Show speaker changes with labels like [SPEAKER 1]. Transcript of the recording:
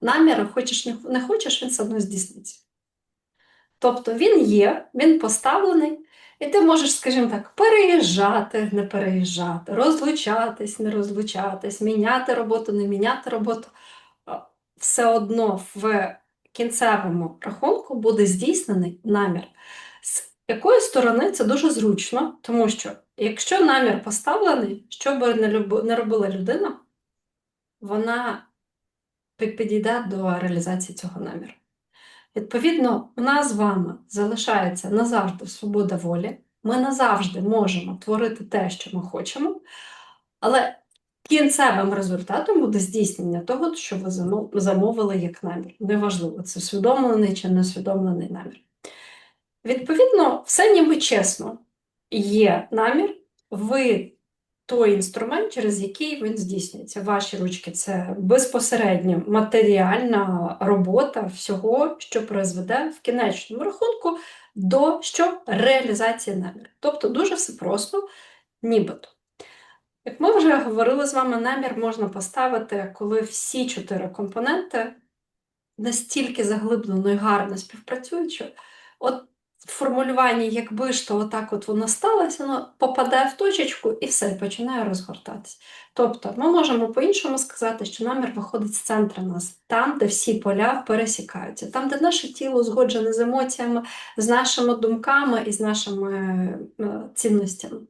[SPEAKER 1] намір, хочеш не- хочеш, він все одно здійсниться. Тобто він є, він поставлений, і ти можеш, скажімо так, переїжджати, не переїжджати, розлучатись, не розлучатись, міняти роботу, не міняти роботу. Все одно в кінцевому рахунку буде здійснений намір. З якої сторони це дуже зручно, тому що якщо намір поставлений, що би не робила людина, вона підійде до реалізації цього наміру. Відповідно, у нас з вами залишається назавжди свобода волі. Ми назавжди можемо творити те, що ми хочемо, але кінцевим результатом буде здійснення того, що ви замовили як намір. Неважливо, це усвідомлений чи неусвідомлений намір. Відповідно, все ніби чесно. Є намір, ви той інструмент, через який він здійснюється. Ваші ручки це безпосередньо матеріальна робота всього, що призведе в кінечному рахунку до що реалізації наміру. Тобто дуже все просто, нібито. Як ми вже говорили з вами, намір можна поставити, коли всі чотири компоненти настільки заглиблено і гарно співпрацюють, що от формулюванні, якби ж то отак от воно сталося, воно попадає в точечку і все, починає розгортатися. Тобто ми можемо по-іншому сказати, що намір виходить з центру нас, там, де всі поля пересікаються, там, де наше тіло згоджене з емоціями, з нашими думками і з нашими е, цінностями.